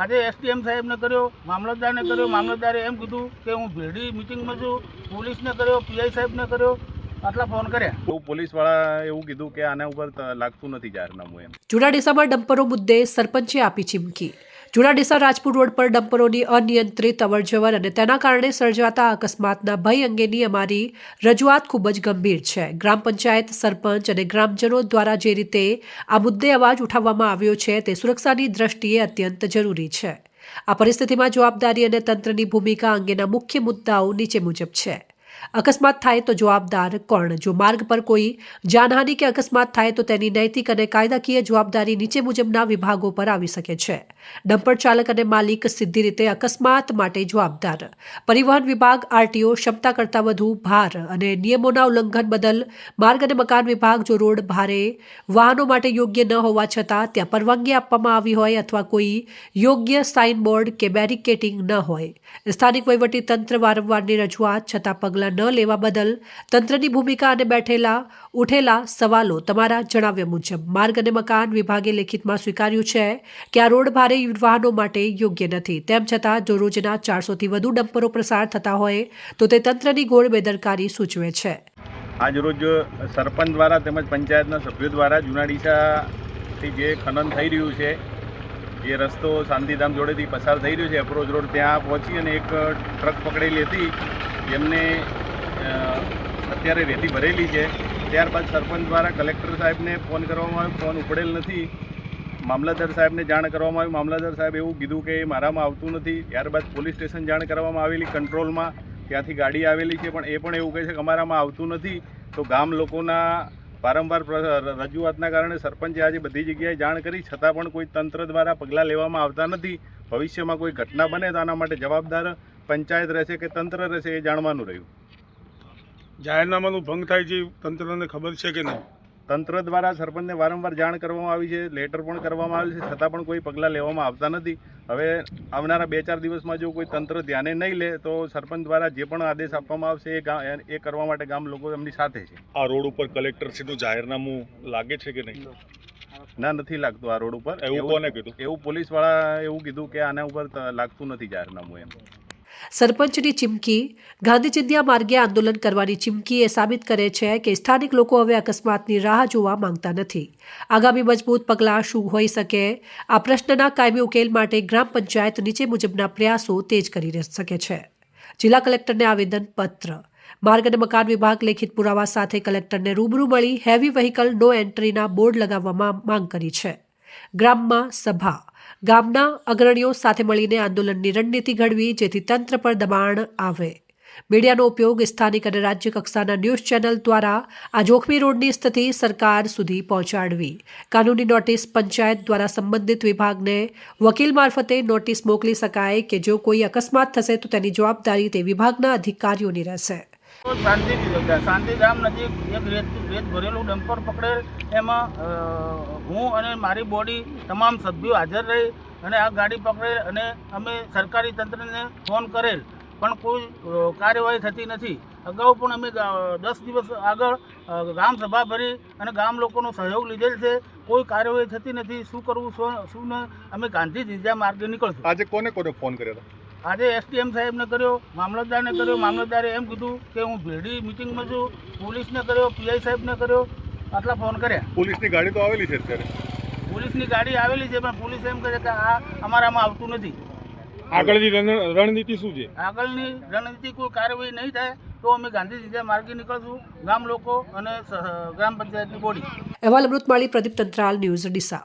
આજે એસડીએમ સાહેબને કર્યો મામલતદારને કર્યો મામલતદારે એમ કીધું કે હું ભેડી મિટિંગમાં છું પોલીસને કર્યો પીઆઈ સાહેબને કર્યો આટલા ફોન કર્યા. એવું પોલીસવાળા એવું કીધું કે આના ઉપર લાગતું નથી જાહેરનામું એમ. જૂના ડીસામાં ડમ્પરો મુદ્દે સરપંચે આપી ચીમકી. જૂના ડીસા રાજપુર રોડ પર ડમ્પરોની અનિયંત્રિત અવરજવર અને તેના કારણે સર્જાતા અકસ્માતના ભય અંગેની અમારી રજૂઆત ખૂબ જ ગંભીર છે. ગ્રામ પંચાયત સરપંચ અને ગ્રામજનો દ્વારા જે રીતે આ મુદ્દે અવાજ ઉઠાવવામાં આવ્યો છે તે સુરક્ષાની દ્રષ્ટિએ અત્યંત જરૂરી છે. આ પરિસ્થિતિમાં જવાબદારી અને તંત્રની ભૂમિકા અંગેના મુખ્ય મુદ્દાઓ નીચે મુજબ છે. અકસ્માત થાય તો જવાબદાર કોણ? જો માર્ગ પર કોઈ જાનહાનિ કે અકસ્માત થાય તો તેની નૈતિક અને કાયદાકીય જવાબદારી નીચે મુજબના વિભાગો પર આવી શકે છે. ડમ્પર ચાલક અને માલિક સીધી રીતે અકસ્માત માટે જવાબદાર. પરિવહન વિભાગ, આરટીઓ ક્ષમતા કરતાં વધુ ભાર અને નિયમોના ઉલ્લંઘન બદલ માર્ગ અને મકાન વિભાગ જો રોડ ભારે, વાહનો માટે યોગ્ય ન હોવા છતાં ત્યાં પરવાનગી આપવામાં આવી હોય અથવા કોઈ યોગ્ય સાઇન બોર્ડ કે બેરિકેટિંગ ન હોય. સ્થાનિક વહીવટી તંત્ર વારંવારની રજૂઆત છતાં પગલાં ન લેવા બદલ તંત્રની ભૂમિકા અને બેઠેલા, ઉઠેલા સવાલો તમારા જણાવ્યા મુજબ માર્ગ અને મકાન વિભાગે લેખિતમાં સ્વીકાર્યું છે કે આ રોડ ભારે વાહનો માટે યોગ્ય નથી. તેમ છતાં, જો રોજના ચારસોથી વધુ ડમ્પરો પ્રસાર થતા હોય, તો તે તંત્રની ઘોર બેદરકારી સૂચવે છે. આજરોજ સરપંચ દ્વારા તેમજ પંચાયતના સભ્યો દ્વારા જૂના જે ખનન થઈ રહ્યું છે જે રસ્તો શાંતિધામ જોડેથી પસાર થઈ રહ્યો છે એપ્રોચ રોડ ત્યાં પહોંચી અને એક ટ્રક પકડેલી હતી. જેમને અત્યારે રેતી ભરેલી છે. ત્યારબાદ સરપંચ દ્વારા કલેક્ટર સાહેબને ફોન કરવામાં આવ્યો. ફોન ઉપડેલ નથી. મામલતદાર સાહેબને જાણ કરવામાં આવ્યું મામલતદાર સાહેબ એવું કીધું કે એ મારામાં આવતું નથી. ત્યારબાદ પોલીસ સ્ટેશન જાણ કરવામાં આવેલી કંટ્રોલમાં. ત્યાંથી ગાડી આવેલી છે, પણ એ પણ એવું કહે છે કે અમારામાં આવતું નથી. તો ગામ લોકોના વારંવાર રજૂઆતના કારણે સરપંચે આજે બધી જગ્યાએ જાણ કરી, છતાં પણ કોઈ તંત્ર દ્વારા પગલાં લેવામાં આવતા નથી. ભવિષ્યમાં કોઈ ઘટના બને તો આના માટે જવાબદાર પંચાયત રહેશે કે તંત્ર રહેશે એ જાણવાનું રહ્યું? જાહેરનામાનું ભંગ થાય છે તંત્રને ખબર છે કે નહીં? તંત્ર દ્વારા સરપંચને વારંવાર જાણ કરવામાં આવી છે લેટર પણ કરવામાં આવ્યું છે છતાં પણ કોઈ પગલાં લેવામાં આવતા નથી. હવે આવનારા બે ચાર દિવસમાં જો કોઈ તંત્ર ધ્યાને નહીં લે તો સરપંચ દ્વારા જે પણ આદેશ આપવામાં આવશે એ એ કરવા માટે ગામ લોકો એમની સાથે છે. આ રોડ ઉપર કલેક્ટરશ્રીનું જાહેરનામું લાગે છે કે નહીં? ના નથી લાગતું આ રોડ ઉપર. એવું કોને કીધું? એવું પોલીસવાળા એવું કીધું કે આના ઉપર લાગતું નથી જાહેરનામું એમ. સરપંચની ચીમકી ગાંધી ચિંધ્યા માર્ગે આંદોલન કરવાની ચીમકી એ સાબિત કરે છે કે સ્થાનિક લોકો હવે અકસ્માતની રાહ જોવા માંગતા નથી. આગામી મજબૂત પગલાં શું હોઈ શકે? આ પ્રશ્નના કાયમી ઉકેલ માટે ગ્રામ પંચાયત નીચે મુજબના પ્રયાસો તેજ કરી શકે છે. જિલ્લા કલેક્ટરને આવેદન પત્ર. માર્ગ અને મકાન વિભાગ લેખિત પુરાવા સાથે કલેક્ટરને રૂબરૂ મળી હેવી વ્હીકલ નો એન્ટ્રીના બોર્ડ લગાવવામાં માંગ કરી છે. ગ્રામમાં સભા. ગામના અગ્રણીઓ સાથે મળીને આંદોલનની રણનીતિ ઘડવી, જેથી તંત્ર પર દબાણ આવે. મીડિયાનો ઉપયોગ સ્થાનિક અને રાજ્ય કક્ષાના ન્યૂઝ ચેનલ દ્વારા આ જોખમી રોડની સ્થિતિ સરકાર સુધી પહોંચાડવી. કાનૂની નોટિસ પંચાયત દ્વારા સંબંધિત વિભાગને વકીલ મારફતે નોટિસ મોકલી શકાય કે જો કોઈ અકસ્માત થશે તો તેની જવાબદારી તે વિભાગના અધિકારીઓની રહેશે. તો શાંતિથી શાંતિધામ નજીક એક રેત રેત ભરેલું ડમ્પર પકડેલ. એમાં હું અને મારી બોડી તમામ સભ્યો હાજર રહી અને આ ગાડી પકડેલ અને અમે સરકારી તંત્રને ફોન કરેલ. પણ કોઈ કાર્યવાહી થતી નથી. અગાઉ પણ અમે દસ દિવસ આગળ ગામ સભા ભરી અને ગામ લોકોનો સહયોગ લીધેલ છે. કોઈ કાર્યવાહી થતી નથી. શું કરવું, શું શું અમે ગાંધી જીજા માર્ગે નીકળશું. આજે કોને કોને ફોન કર્યો હતો? આજે એસટીએમ સાહેબને કર્યો મામલતદારને કર્યો મામલતદારે એમ કીધું કે હું ભેડી મિટિંગમાં છું પોલીસને કર્યો પીઆઈ સાહેબને કર્યો આટલા ફોન કર્યા. પોલીસની ગાડી તો આવેલી છે અત્યારે. પોલીસની ગાડી આવેલી છે પણ પોલીસ એમ કહે છે કે આ અમારામાં આવતું નથી. આગળની રણનીતિ શું છે? આગળની રણનીતિ કોઈ કાર્યવાહી નહીં થાય તો અમે ગાંધીજી માર્ગે નીકળશું ગામ લોકો અને ગ્રામ પંચાયતની બોડી. અહેવાલ અમૃતમાળી પ્રદીપ તંત્રાલ ન્યૂઝ ડીસા.